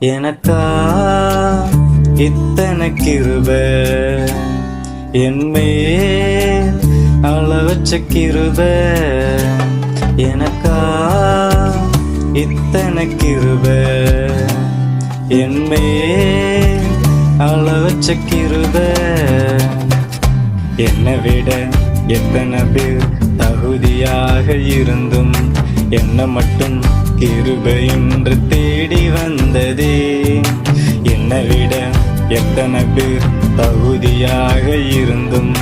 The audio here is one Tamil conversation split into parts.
எனக்கா இத்தனை கிருப என்மே அளவச்ச கிருப. எனக்கா இத்தனை கிருப என்மே அளவச்ச கிருப. என்னை விட எத்தனை பேர் தகுதியாக இருந்தும் என்ன மட்டும் கிருபை என்று தேடி வந்ததே. என்னை விட எத்தனை பேர் தகுதியாக இருந்தும்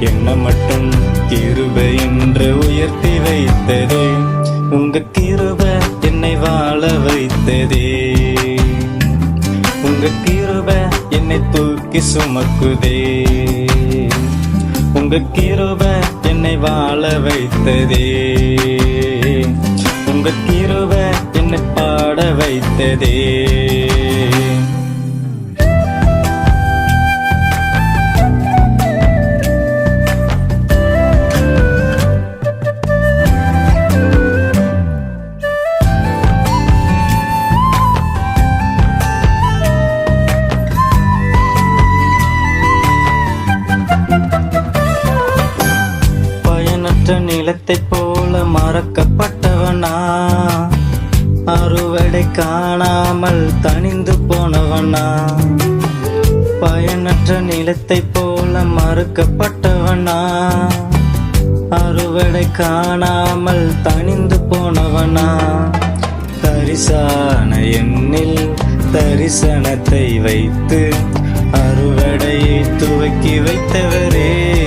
என்ன மட்டும் கிருபை என்று உயர்த்தி வைத்ததே. உங்க கிருபை என்னை வாழ வைத்ததே. உங்க கிருபை என்னை தூக்கி சுமக்குதே. உங்க கிருபை என்னை வாழ வைத்ததே. உங்க கிருபை என்னை பாட வைத்ததே. நிலத்தை நிலத்தைப் போல மறக்கப்பட்டவனா காணாமல் தனிந்து போனவனா? பயனற்ற நிலத்தைப் போல மறுக்கப்பட்டவனா? அறுவடை காணாமல் தனிந்து போனவனா? தரிசான எண்ணில் தரிசனத்தை வைத்து அறுவடையை துவக்கி வைத்தவரே.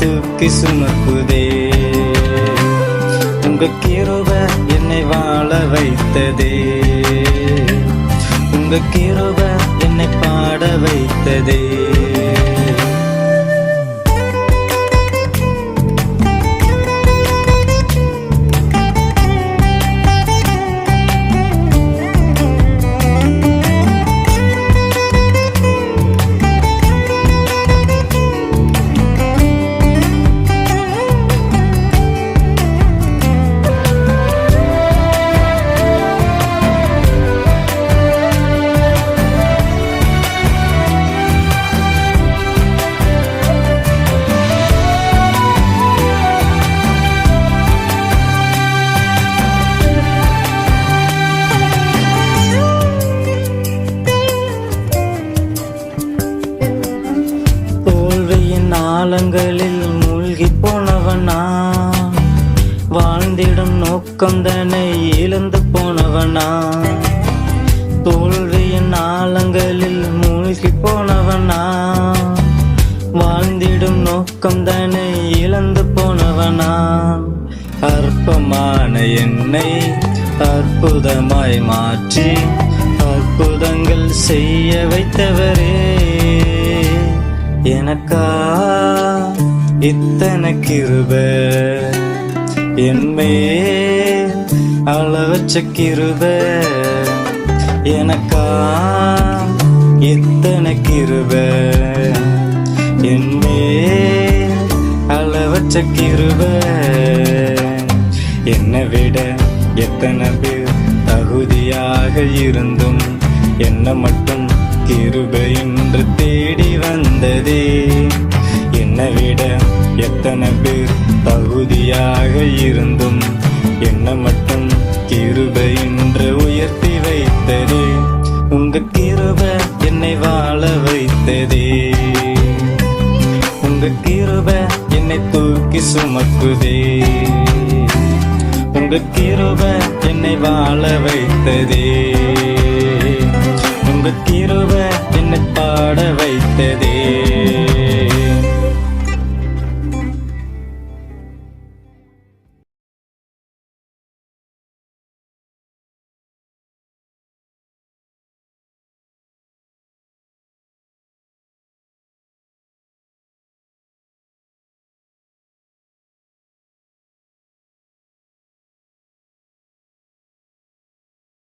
தூக்கி சுமக்குதே. உங்க கிருப என்னை வாழ வைத்ததே. உங்க கிருப என்னை பாட வைத்ததே. மூழ்கி போனவனா? வாழ்ந்திடும் நோக்கம் தன்னை இழந்து போனவனா? தோல்வியின் ஆழங்களில் மூழ்கி போனவனா? வாழ்ந்திடும் நோக்கம் தன்னை இழந்து போனவனா? அற்பமான என்னை அற்புதமாய் மாற்றி அற்புதங்கள் செய்ய வைத்தவரே. எனக்கா இத்தனை கிருப என்மே அளவச்ச கிருப. எனக்கா இத்தனை கிருப என்மே அளவச்ச கிருப. என்னை விட எத்தனை பேர் தகுதியாக இருந்தும் என்ன மட்டும் கிருபை என்று தேடி வந்ததே. என்னை விட எத்தனை பேர் தகுதியாக இருந்தும் என்ன மட்டும் கிருபை என்று உயர்த்தி வைத்ததே. உங்க கிருபை என்னை வாழ வைத்ததே. உங்க கிருபை என்னை தூக்கி சுமக்குதே. உங்க கிருபை என்னை வாழ வைத்ததே. உங்க கிருபை என்னை பாட வைத்ததே.